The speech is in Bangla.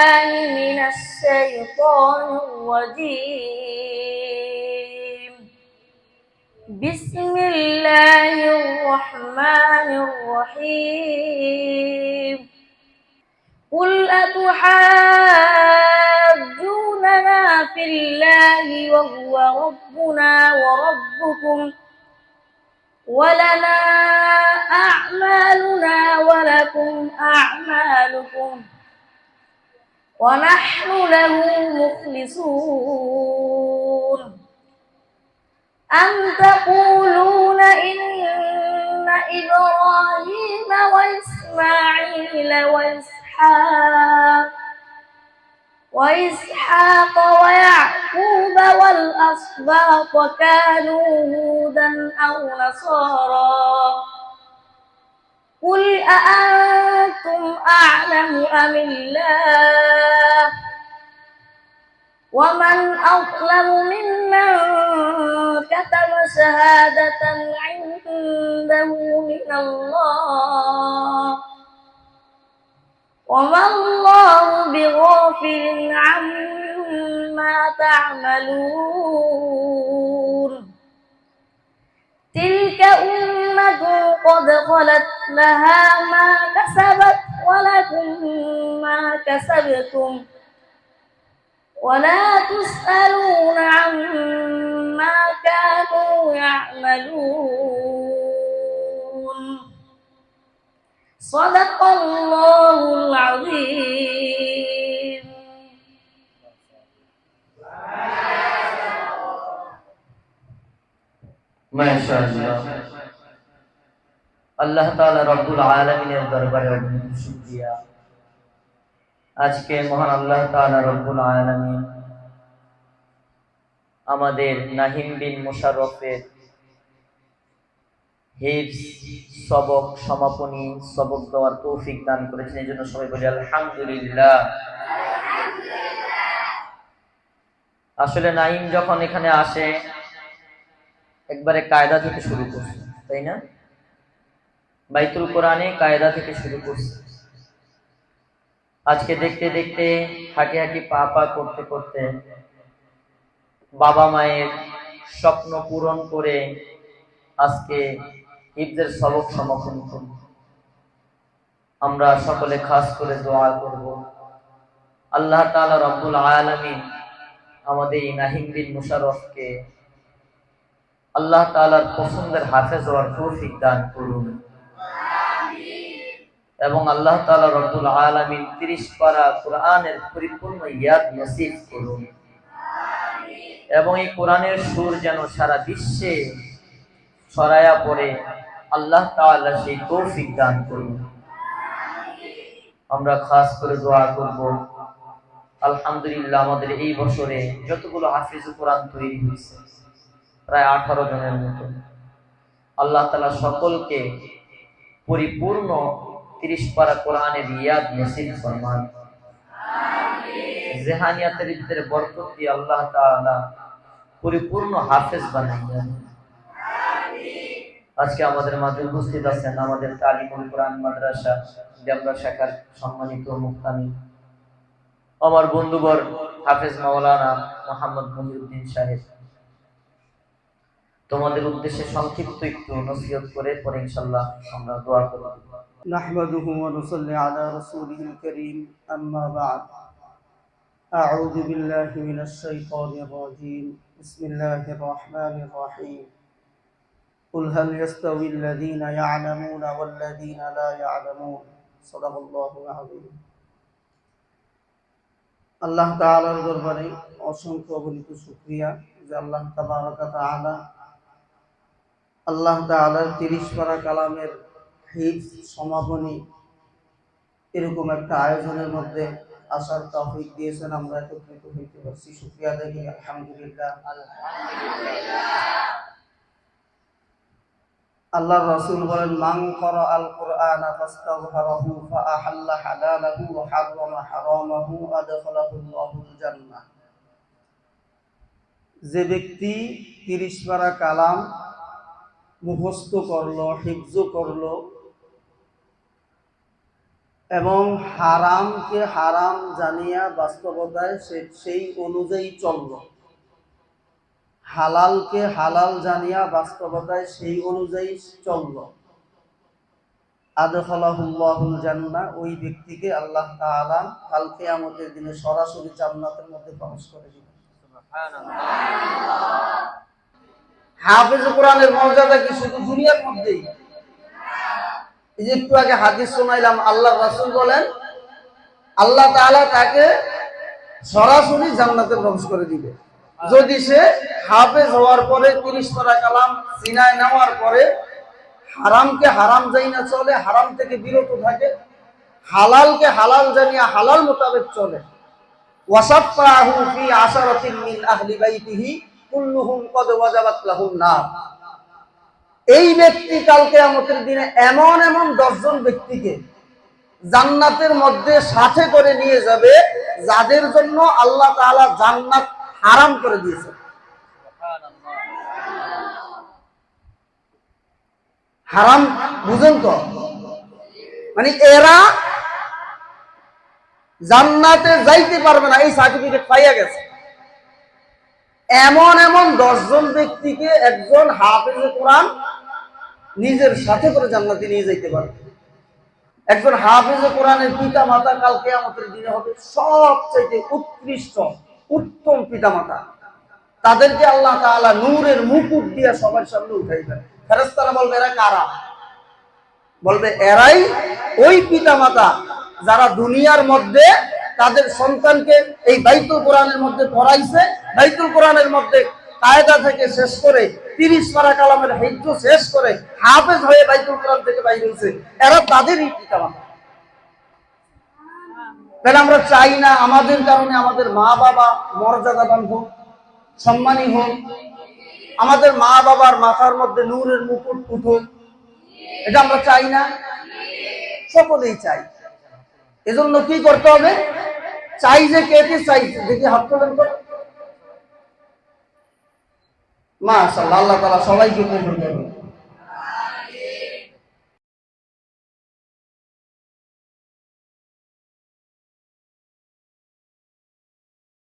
بالله من الشيطان الرجيم. بسم الله الرحمن الرحيم. قل أتحاجوننا في الله وهو ربنا وربكم. ولنا أعمالنا ولكم أعمالكم. ونحن له مخلصون. أم تقولون إن إبراهيم وإسماعيل وإسحاق وإسحاق ويعقوب والأسباط كانوا هودا أو نصارى قل أأنتم أعلم أم الله ومن أظلم ممن كتم شهادة عنده من الله وما الله بغافل عما تعملون تلك أمة قد خلت لها ما كسبت ولكم ما كسبتم ولا تسألون عما كانوا يعملون. صدق الله العظيم. ما شاء الله. আল্লাহ তাআলা রব্বুল আলামিনের দরবারে অনেক শুকরিয়া। আজকে মহান আল্লাহ তাআলা রব্বুল আলামিন আমাদের নাহিম বিন মুশারফের হিফজ সবক সমাপনী সবক দেওয়ার তৌফিক দান করেছেন। এই জন্য সবাই বলি আলহামদুলিল্লাহ। আসলে নাইম যখন এখানে আসে, একবারে কায়দা থেকে শুরু করছে, তাই না? বাইতুল কোরআনে কায়দা থেকে শুরু করছে। আজকে দেখতে দেখতে হাঁটি হাঁটি পা পা করতে করতে বাবা মায়ের স্বপ্ন পূরণ করে আজকে ঈদের সবক সমাপন করব। আমরা সকলে খাস করে দোয়া করব। আল্লাহ তাআলা রব্বুল আলামিন আমাদের নাহিম বিন মুশাররফকে আল্লাহ তাআলার পছন্দের হাফেজ হওয়ার তৌফিক দান করুন। এবং আল্লাহ তালা রব্বুল আলামিন 30 পারা কোরআনের পরিপূর্ণ ইয়াদ নসিব করুন। এবং এই কোরআনের সুর যেন সারা বিশ্বে ছড়ায়া পড়ে, আল্লাহ তাআলা সেই তৌফিক দান করুন। আমরা খাস করে দোয়া করব। আলহামদুলিল্লাহ আমাদের এই বছরে যতগুলো হাফিজ কোরআন তৈরি হয়েছে, প্রায় আঠারো জনের মতো। আল্লাহ তালা সকলকে পরিপূর্ণ তিরিশ পারা কোরআনের রিয়াদ নসিব ফরমান। জেহানিয়াতের ভিতরে বরকত দিয়ে আল্লাহ তাআলা পরিপূর্ণ হাফেজ বানাইয়া আজকে আমাদের মাঝে উপস্থিত আছেন আমাদের তালিমুল কোরআন মাদ্রাসা ডেমরা শাখার সম্মানিত মুক্তামি। আমার বন্ধুবর হাফেজ মাওলানা মোহাম্মদ মহিউদ্দিন সাহেব। তোমাদের উদ্দেশ্যে সংক্ষিপ্ত একটু নসিহত করে, পরে ইনশাল্লাহ আমরা দোয়া করব। نحمده ونصلي على رسوله الكريم أما بعد أعوذ بالله من الشيطان الرجيم بسم الله الرحمن الرحيم قل هل يستوي الذين يعلمون والذين لا يعلمون صدق الله العظيم আল্লাহ তাআলার দরবারে অসংখ্য অগণিত শুকরিয়া যে আল্লাহ তাবারক তাআলা আল্লাহ তাআলার 30 পারা কালামের হিফ সমাপনী এরকম একটা আয়োজনের মধ্যে আসার তৌফিক দিয়েছেন আমরা একত্রিত হইতে পারছি। শুকরিয়া দেখি আলহামদুলিল্লাহ। আল্লাহ রাসূল বলেন, মান করা আল কোরআন ফাআহাল্লা হালালাহু ওয়া হারামা হারামাহু আদখালাহু আল্লাহুল জান্নাহ। যে ব্যক্তি 30 পারা কালাম মুখস্থ করল, হিফজ করল এবং হারামকে হারাম জানিয়া বাস্তবতায় সে সেই অনুযায়ী চলল। হালালকে হালাল জানিয়া বাস্তবতায় সেই অনুযায়ী চলল। আদখালাহুল্লাহুল জান্নাহ ওই ব্যক্তিকে আল্লাহ তাআলা কাল কিয়ামতের দিনে সরাসরি জান্নাতের মধ্যে প্রবেশ করে দিবেন। হাফেজ কোরআনের মর্যাদা কি শুধু দুনিয়ার মধ্যেই? একটু আগে হাদিস শোনাইলাম আল্লাহ রাসূল বলেন, আল্লাহ তাআলা তাকে সরাসরি জান্নাতে প্রবেশ করে দিবে। যদি সে হাফেজ হওয়ার পরে, তিরিশ পারা কালাম সিনায় নেওয়ার পরে, হারামকে হারাম যাই না চলে, হারাম থেকে বিরত থাকে, হালালকে হালাল জানিয়া হালাল মোতাবেক চলে। ওয়াসাফাহু ফি আশারাতিন মিন আহলি বাইতিহি, কুল্লুহুম কদ ওয়াজাবাত লাহুন নার। এই ব্যক্তি কালকে আমাদের দিনে এমন এমন দশজন ব্যক্তিকে জান্নাতের মধ্যে সাথে করে নিয়ে যাবে, যাদের জন্য আল্লাহ তাআলা জান্নাত হারাম করে দিয়েছে হারাম, বুঝেন তো? মানে এরা জান্নাতে যাইতে পারবে না, এই সার্টিফিকেট পাইয়া গেছে। এমন এমন দশজন ব্যক্তিকে একজন হাফেজ কোরআন নিজের সাথে করে জান্নাতে নিয়ে যাইতে পারবে একজন হাফেজ কোরআনের পিতা মাতা কালকে আমাদের দিনে হবে সবচেয়ে উৎকৃষ্ট, উত্তম পিতা মাতা তাদেরকে আল্লাহ তাআলা নূরের মুকুট দিয়ে সবার সামনে উঠাইবেন ফেরেশতারা বলবে, এরা কারা? বলবে, এরাই ওই পিতা মাতা যারা দুনিয়ার মধ্যে তাদের সন্তানকে এই বাইতুল কোরআনের মধ্যে পড়াইছে, বাইতুল কোরআনের মধ্যে কায়দা থেকে শেষ করে তিরিশ পারা কালামের হেজ্য শেষ করে হাফেজ হয়ে বাইতুল কোরআন থেকে বাইর হয়েছে। এরা তাদেরই পিতা মাতা তাহলে আমরা চাই না আমাদের কারণে আমাদের মা বাবা মর্যাদাবান হোক, সম্মানী হোক। আমাদের মা বাবার মাথার মধ্যে নূরের মুকুট উঠুক। এটা আমরা চাই না। সকলেই চাই। এজন্য কি করতে হবে? চাই যে কে কে চাই দেখি হাত তোলেন তো। মাশাআল্লাহ আল্লাহ তাআলা সবাইকে কবুল করুন।